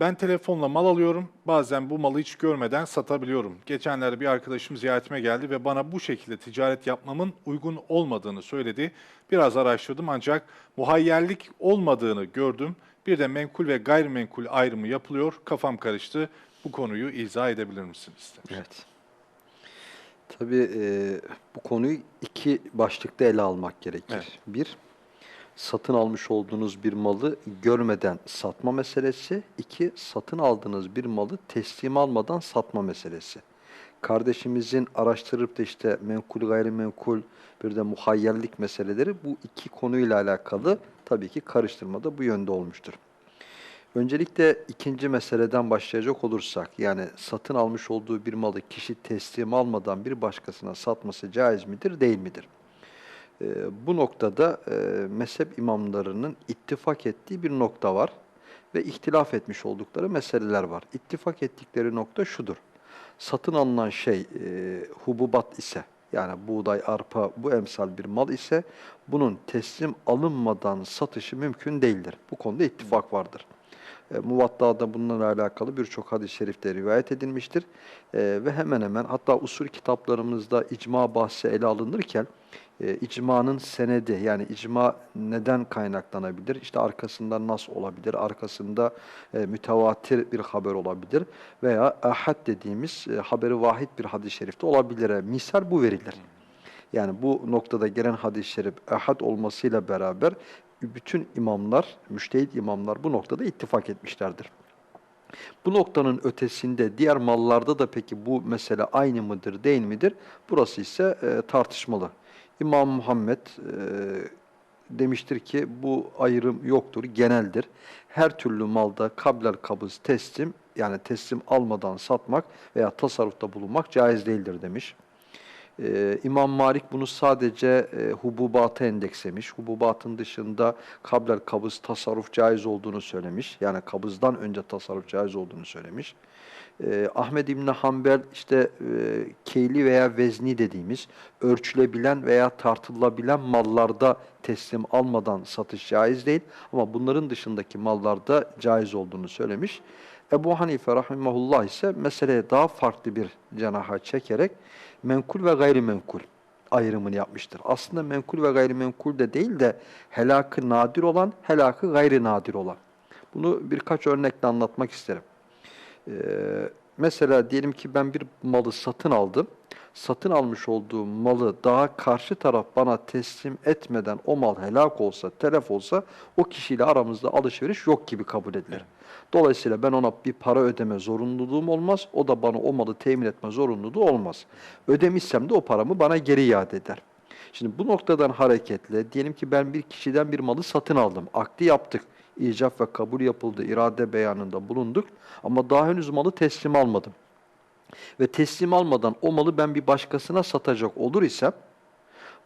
Ben telefonla mal alıyorum. Bazen bu malı hiç görmeden satabiliyorum. Geçenlerde bir arkadaşım ziyaretime geldi ve bana bu şekilde ticaret yapmamın uygun olmadığını söyledi. Biraz araştırdım ancak muhayyerlik olmadığını gördüm. Bir de menkul ve gayrimenkul ayrımı yapılıyor. Kafam karıştı. Bu konuyu izah edebilir misiniz? demiş. Evet. Tabii e, bu konuyu iki başlıkta ele almak gerekir. Evet. Bir, satın almış olduğunuz bir malı görmeden satma meselesi. İki, satın aldığınız bir malı teslim almadan satma meselesi. Kardeşimizin araştırıp da işte menkul gayrimenkul bir de muhayyerlik meseleleri bu iki konuyla alakalı tabii ki karıştırmada bu yönde olmuştur. Öncelikle ikinci meseleden başlayacak olursak, yani satın almış olduğu bir malı kişi teslim almadan bir başkasına satması caiz midir, değil midir? Ee, bu noktada e, mezhep imamlarının ittifak ettiği bir nokta var ve ihtilaf etmiş oldukları meseleler var. İttifak ettikleri nokta şudur. Satın alınan şey e, hububat ise, yani buğday, arpa, bu emsal bir mal ise bunun teslim alınmadan satışı mümkün değildir. Bu konuda ittifak vardır. E, Muvatta'da bununla alakalı birçok hadis-i şerifte rivayet edilmiştir. E, ve hemen hemen hatta usul kitaplarımızda icma bahsi ele alınırken e, icmanın senedi yani icma neden kaynaklanabilir? İşte arkasında nas olabilir, arkasında e, mütevatir bir haber olabilir veya ahad dediğimiz e, haberi vahid bir hadis-i şerifte olabilir. E, Misal bu verilir. Yani bu noktada gelen hadis-i şerif ahad olmasıyla beraber bütün imamlar, müştehit imamlar bu noktada ittifak etmişlerdir. Bu noktanın ötesinde diğer mallarda da peki bu mesele aynı mıdır, değil midir? Burası ise e, tartışmalı. İmam Muhammed e, demiştir ki bu ayrım yoktur, geneldir. Her türlü malda kablel kabız teslim yani teslim almadan satmak veya tasarrufta bulunmak caiz değildir demiş. Ee, İmam Malik bunu sadece e, hububata endekslemiş. Hububatın dışında kablel kabız tasarruf caiz olduğunu söylemiş. Yani kabızdan önce tasarruf caiz olduğunu söylemiş. Ee, Ahmed İbni Hanbel işte e, keyli veya vezni dediğimiz ölçülebilen veya tartılabilen mallarda teslim almadan satış caiz değil. Ama bunların dışındaki mallarda caiz olduğunu söylemiş. Ebu Hanife rahimahullah ise meseleye daha farklı bir cenaha çekerek menkul ve gayrimenkul ayrımını yapmıştır. Aslında menkul ve gayrimenkul de değil de helakı nadir olan, helakı gayri nadir olan. Bunu birkaç örnekle anlatmak isterim. Ee, mesela diyelim ki ben bir malı satın aldım. Satın almış olduğum malı daha karşı taraf bana teslim etmeden o mal helak olsa, telef olsa o kişiyle aramızda alışveriş yok gibi kabul edilir. Dolayısıyla ben ona bir para ödeme zorunluluğum olmaz. O da bana o malı temin etme zorunluluğu olmaz. Ödemişsem de o paramı bana geri iade eder. Şimdi bu noktadan hareketle diyelim ki ben bir kişiden bir malı satın aldım. Akdi yaptık. İcap ve kabul yapıldı. irade beyanında bulunduk. Ama daha henüz malı teslim almadım. Ve teslim almadan o malı ben bir başkasına satacak olur isem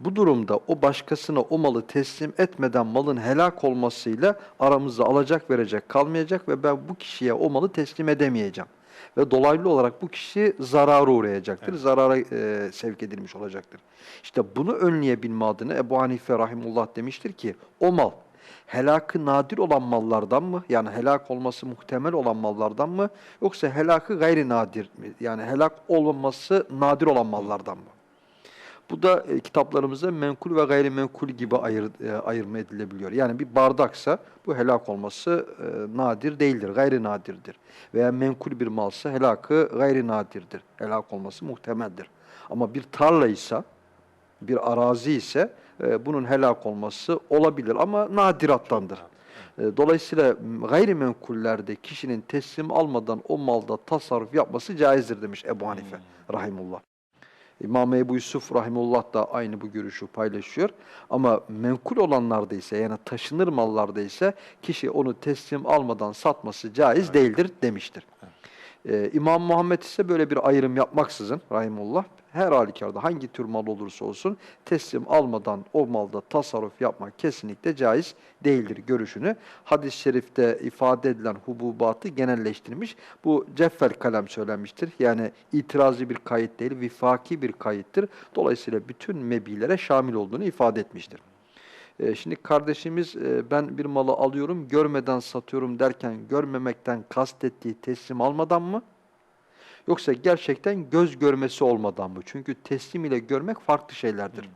bu durumda o başkasına o malı teslim etmeden malın helak olmasıyla aramızda alacak verecek kalmayacak ve ben bu kişiye o malı teslim edemeyeceğim. Ve dolaylı olarak bu kişi zarara uğrayacaktır, zarara e, sevk edilmiş olacaktır. İşte bunu önleyebilme adına Ebu Hanife Rahimullah demiştir ki o mal helakı nadir olan mallardan mı? Yani helak olması muhtemel olan mallardan mı? Yoksa helakı gayri nadir mi? Yani helak olması nadir olan mallardan mı? Bu da e, kitaplarımızda menkul ve gayrimenkul gibi ayır, e, ayırma edilebiliyor. Yani bir bardaksa bu helak olması e, nadir değildir, gayri nadirdir. Veya menkul bir malsa helakı gayri nadirdir. Helak olması muhtemeldir. Ama bir tarla ise, bir arazi ise e, bunun helak olması olabilir ama nadirattandır. E, Dolayısıyla gayrimenkullerde kişinin teslim almadan o malda tasarruf yapması caizdir demiş Ebu Hanife rahimullah. İmam Ebu Yusuf rahimullah da aynı bu görüşü paylaşıyor. Ama menkul olanlarda ise yani taşınır mallarda ise kişi onu teslim almadan satması caiz değildir demiştir. Ee, İmam Muhammed ise böyle bir ayrım yapmaksızın rahimullah her halükarda hangi tür mal olursa olsun teslim almadan o malda tasarruf yapmak kesinlikle caiz değildir görüşünü. Hadis-i şerifte ifade edilen hububatı genelleştirmiş. Bu ceffel kalem söylenmiştir. Yani itirazı bir kayıt değil, vifaki bir kayıttır. Dolayısıyla bütün mebilere şamil olduğunu ifade etmiştir. Ee, Şimdi kardeşimiz e, ben bir malı alıyorum, görmeden satıyorum derken görmemekten kastettiği teslim almadan mı? Yoksa gerçekten göz görmesi olmadan mı? Çünkü teslim ile görmek farklı şeylerdir.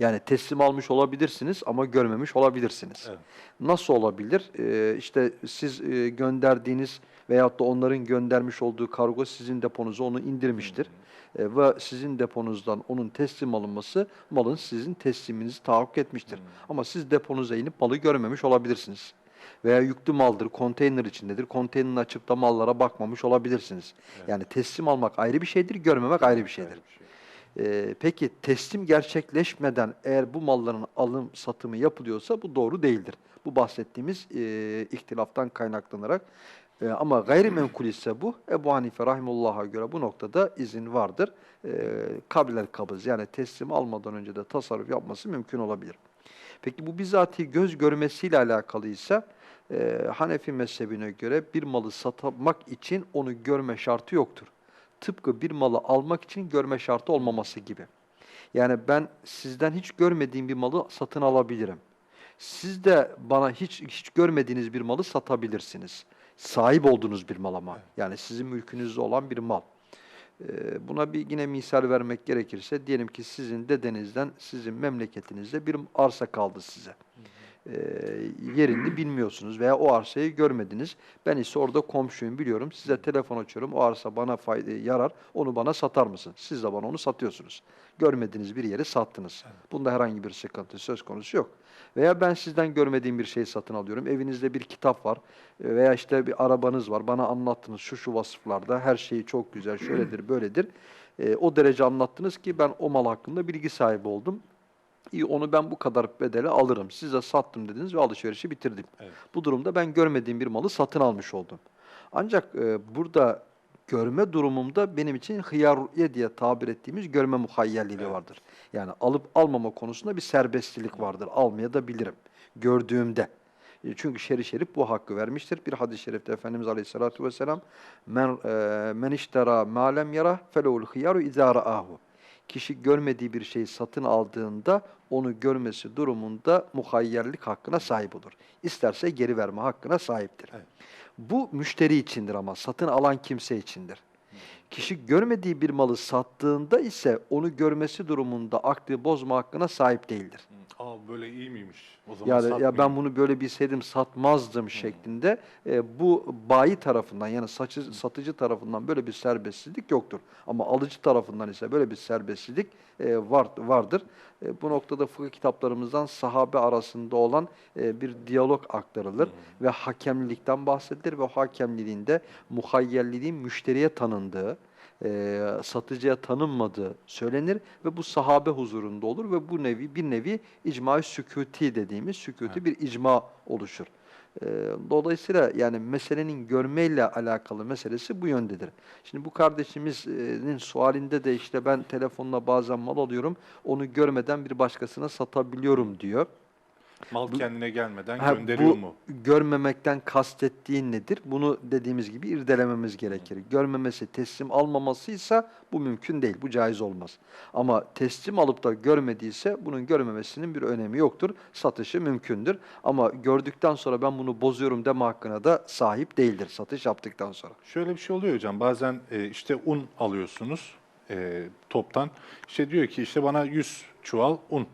Yani teslim almış olabilirsiniz ama görmemiş olabilirsiniz. Evet. Nasıl olabilir? Ee, işte siz e, gönderdiğiniz veyahut da onların göndermiş olduğu kargo sizin deponuza onu indirmiştir. E, ve sizin deponuzdan onun teslim alınması malın sizin tesliminizi tahakkuk etmiştir. Ama siz deponuza inip malı görmemiş olabilirsiniz. Veya yüklü maldır, konteyner içindedir. Konteynerini açıp da mallara bakmamış olabilirsiniz. Yani teslim almak ayrı bir şeydir, görmemek ayrı bir şeydir. Ayrı bir şey. Ee, peki teslim gerçekleşmeden eğer bu malların alım satımı yapılıyorsa bu doğru değildir. Bu bahsettiğimiz e, ihtilaftan kaynaklanarak e, ama gayrimenkul ise bu Ebu Hanife rahimullah'a göre bu noktada izin vardır. E, kabiler kabız yani teslim almadan önce de tasarruf yapması mümkün olabilir. Peki bu bizatihi göz görmesiyle alakalıysa e, Hanefi mezhebine göre bir malı satmak için onu görme şartı yoktur. Tıpkı bir malı almak için görme şartı olmaması gibi. Yani ben sizden hiç görmediğim bir malı satın alabilirim. Siz de bana hiç hiç görmediğiniz bir malı satabilirsiniz. Sahip olduğunuz bir mal ama. Yani sizin mülkünüzde olan bir mal. Ee, Buna bir yine misal vermek gerekirse diyelim ki sizin dedenizden sizin memleketinizde bir arsa kaldı size. Ee, yerini bilmiyorsunuz veya o arsayı görmediniz. Ben ise orada komşuyum biliyorum. Size telefon açıyorum. O arsa bana fayda yarar. Onu bana satar mısın? Siz de bana onu satıyorsunuz. Görmediğiniz bir yeri sattınız. Bunda herhangi bir sıkıntı söz konusu yok. Veya ben sizden görmediğim bir şeyi satın alıyorum. Evinizde bir kitap var e, veya işte bir arabanız var. Bana anlattınız şu şu vasıflarda her şeyi çok güzel, şöyledir, böyledir. E, o derece anlattınız ki ben o mal hakkında bilgi sahibi oldum. İyi onu ben bu kadar bedele alırım. Size sattım dediniz ve alışverişi bitirdim. Evet. Bu durumda ben görmediğim bir malı satın almış oldum. Ancak e, burada görme durumumda benim için hıyarye diye tabir ettiğimiz görme muhayyerliliği Evet. vardır. Yani alıp almama konusunda bir serbestlilik vardır. Almaya da bilirim gördüğümde. E, Çünkü şer'i şerif bu hakkı vermiştir. Bir hadis-i şerifte Efendimiz Aleyhisselatü Vesselam men, e, men iştera ma lem yara felehul hıyaru izâ ra'ahu. Kişi görmediği bir şeyi satın aldığında onu görmesi durumunda muhayyerlik hakkına sahip olur. İsterse geri verme hakkına sahiptir. Evet. Bu müşteri içindir ama satın alan kimse içindir. Kişi görmediği bir malı sattığında ise onu görmesi durumunda aklı bozma hakkına sahip değildir. Hı, Aa böyle iyi miymiş? O zaman Yani ya ben bunu böyle bilseydim satmazdım şeklinde e, bu bayi tarafından yani saçı, satıcı tarafından böyle bir serbestsizlik yoktur. Ama alıcı tarafından ise böyle bir serbestsizlik e, var, vardır. E, bu noktada fıkıh kitaplarımızdan sahabe arasında olan e, bir diyalog aktarılır ve hakemlilikten bahsedilir ve o hakemliliğin de muhayyerliliğin müşteriye tanındığı, e, satıcıya tanınmadığı söylenir ve bu sahabe huzurunda olur ve bu nevi bir nevi icma-i sükuti dediğimiz sükuti bir icma oluşur. E, dolayısıyla yani meselenin görmeyle alakalı meselesi bu yöndedir. Şimdi bu kardeşimizin sualinde de işte ben telefonla bazen mal alıyorum, onu görmeden bir başkasına satabiliyorum diyor. Mal kendine gelmeden Ha, gönderiyor bu mu? görmemekten kastettiğin nedir? Bunu dediğimiz gibi irdelememiz gerekir. Görmemesi, teslim almamasıysa bu mümkün değil, bu caiz olmaz. Ama teslim alıp da görmediyse bunun görmemesinin bir önemi yoktur. Satışı mümkündür. Ama gördükten sonra ben bunu bozuyorum deme hakkına da sahip değildir satış yaptıktan sonra. Şöyle bir şey oluyor hocam. Bazen e, işte un alıyorsunuz e, toptan. İşte diyor ki işte bana 100 çuval un.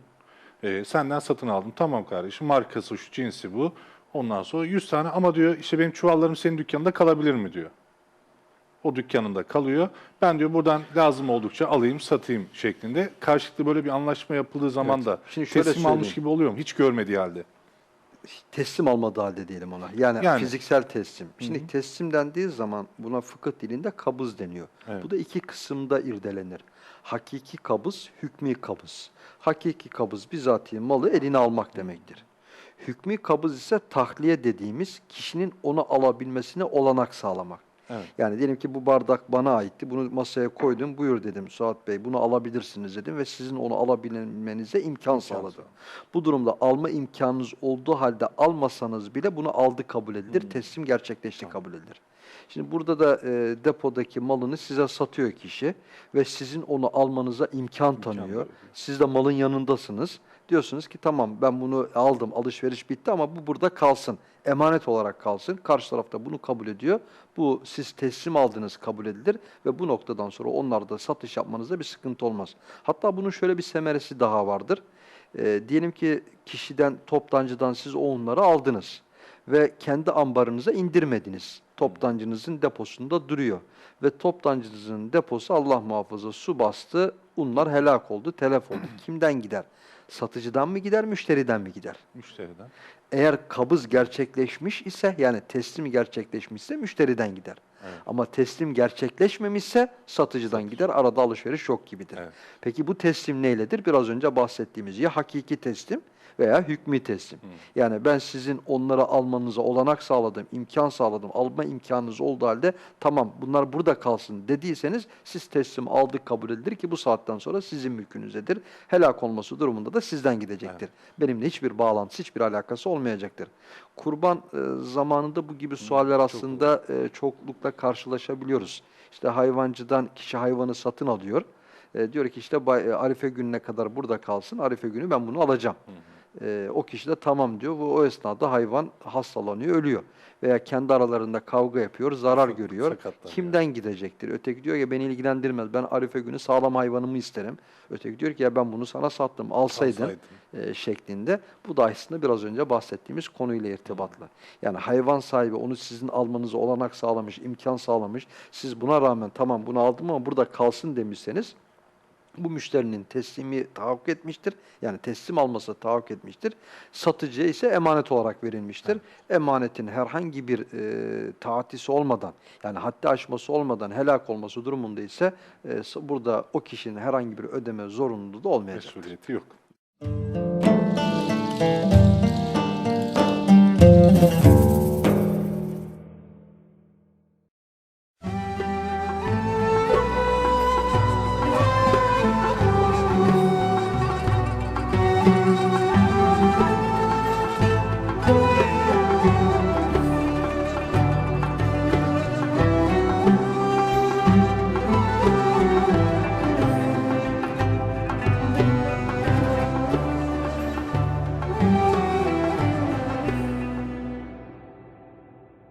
E, senden satın aldım. Tamam kardeşim markası şu cinsi bu. Ondan sonra 100 tane ama diyor işte benim çuvallarım senin dükkanında kalabilir mi diyor. O dükkanında kalıyor. Ben diyor buradan lazım oldukça alayım satayım şeklinde. Karşılıklı böyle bir anlaşma yapıldığı zaman Evet. da Şimdi şöyle teslim almış söyleyeyim. gibi oluyor mu? Hiç görmediği halde. teslim almadığı halde diyelim ona. Yani, Yani. fiziksel teslim. Şimdi teslim dendiği zaman buna fıkıh dilinde kabız deniyor. Evet. Bu da iki kısımda irdelenir. Hakiki kabız, hükmü kabız. Hakiki kabız bizatihi malı eline almak demektir. Hükmü kabız ise tahliye dediğimiz kişinin onu alabilmesine olanak sağlamak. Evet. Yani diyelim ki bu bardak bana aitti. Bunu masaya koydum. Buyur dedim Suat Bey. Bunu alabilirsiniz dedim ve sizin onu alabilmenize imkan sağladım. Bu durumda alma imkanınız olduğu halde almasanız bile bunu aldı kabul edilir. Hmm. Teslim gerçekleşti kabul edilir. Şimdi burada da e, depodaki malını size satıyor kişi ve sizin onu almanıza imkan tanıyor. veriyor. Siz de malın yanındasınız. Diyorsunuz ki tamam ben bunu aldım, alışveriş bitti ama bu burada kalsın. Emanet olarak kalsın. Karşı tarafta bunu kabul ediyor. Bu siz teslim aldığınız kabul edilir ve bu noktadan sonra onlarda satış yapmanızda bir sıkıntı olmaz. Hatta bunun şöyle bir semeresi daha vardır. E, diyelim ki kişiden, toptancıdan siz o unları aldınız ve kendi ambarınıza indirmediniz. Toptancınızın deposunda duruyor. Ve toptancınızın deposu Allah muhafaza su bastı, unlar helak oldu, telef oldu. Kimden gider? Satıcıdan mı gider, müşteriden mi gider? Müşteriden. Eğer kabız gerçekleşmiş ise yani teslim gerçekleşmişse müşteriden gider. Evet. Ama teslim gerçekleşmemişse satıcıdan gider. Arada alışveriş yok gibidir. Evet. Peki bu teslim neyledir? Biraz önce bahsettiğimiz ya hakiki teslim veya hükmü teslim. Yani ben sizin onları almanıza olanak sağladım, imkan sağladım, alma imkanınız olduğu halde tamam bunlar burada kalsın dediyseniz siz teslim aldık kabul edilir ki bu saatten sonra sizin mülkünüzedir. Helak olması durumunda da sizden gidecektir. Benimle hiçbir bağlantısı, hiçbir alakası olmayacaktır. Kurban e, zamanında bu gibi sualler aslında e, çoklukla karşılaşabiliyoruz. İşte hayvancıdan kişi hayvanı satın alıyor. E, diyor ki işte e, Arife gününe kadar burada kalsın. Arife günü ben bunu alacağım. E, o kişi de tamam diyor. Bu o esnada hayvan hastalanıyor, ölüyor. Veya kendi aralarında kavga yapıyor, zarar Sak- görüyor. Kimden gidecektir? Öteki diyor ki beni ilgilendirmez. Ben Arife günü sağlam hayvanımı isterim. Öteki diyor ki ya ben bunu sana sattım, alsaydın Alsaydın. e, şeklinde. Bu da aslında biraz önce bahsettiğimiz konuyla irtibatlı. Yani hayvan sahibi onu sizin almanıza olanak sağlamış, imkan sağlamış. Siz buna rağmen tamam bunu aldım ama burada kalsın demişseniz bu müşterinin teslimi tahakkuk etmiştir. Yani teslim alması tahakkuk etmiştir. Satıcıya ise emanet olarak verilmiştir. Emanetin herhangi bir e, taatisi olmadan yani haddi aşması olmadan helak olması durumunda ise e, burada o kişinin herhangi bir ödeme zorunluluğu da olmayacak. Mesuliyeti yok.